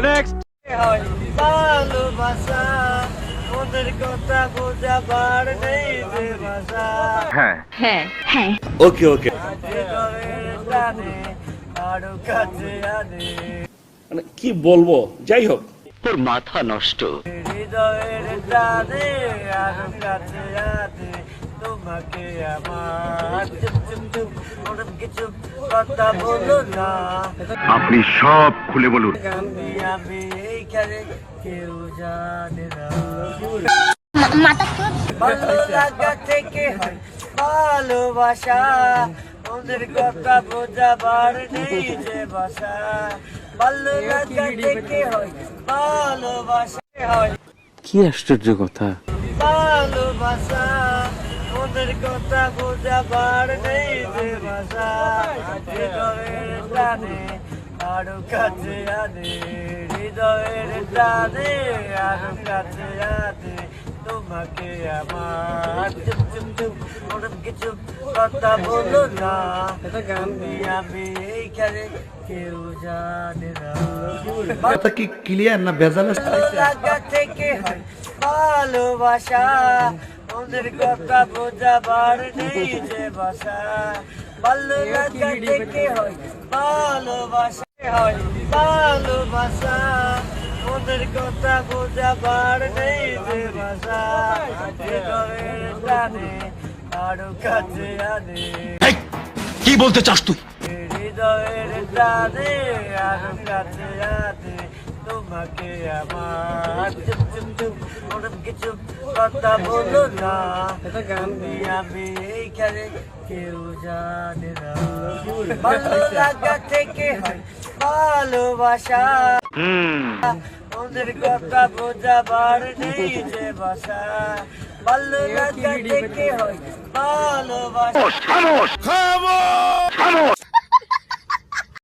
Next ভালোবাসা ওদের কথা বোঝাবার নেই যে ভাষা হ্যাঁ হ্যাঁ। ওকে ওকে হৃদয়ের টানে আরও কাছে আনে মানে কি বলব? যাই হোক। তোর মাথা নষ্ট। হৃদয়ের টানে আরও কাছে আনে আমার। কিছু কথা বলো না। আপনি সব খুলে বলুন। আমি আমি এইখানে কেউ জানে না। ভালো লাগা থেকে হয় ভালোবাসা। ওদের কথা বোঝাবার নেই যে ভাষা ভালো লাগা থেকে হয় ভালোবাসা। হয় কি আশ্চর্য কথা। ভালোবাসা। ওদের কথা বোঝাবার নেই যে ভাষা। হৃদয়ের টানে আরও কাছে আনে হৃদয়ের টানে আরও কাছে আনে তোমাকে আমার। চুপ চুপ চুপ ওরম কিছু কথা বলো না। আমি আমি এইখানে কেউ জানে না। কথা কি ক্লিয়ার না লাগা থেকে ভালোবাসা ওদের কথা বোঝাবার নেই যে ভাষা ভালো লাগা থেকে হয় ভালোবাসা হয় ভালোবাসা। ওদের কথা বোঝাবার নেই যে ভাষা হৃদয়ের টানে আরও কাছে আনে। কি বলতে চাস তুই? হৃদয়ের টানে আরও কাছে আনে। তোমাকে আমার। ওরম কিছু কথা বলো না। আমি এইখানে কেউ জানে না। ভালো। লাগা থেকে হয় ভালোবাসা। ওদের কথা বোঝাবার নেই যে বাসা। ভালো লাগা থেকে হয় ভালোবাসা। খামোশ!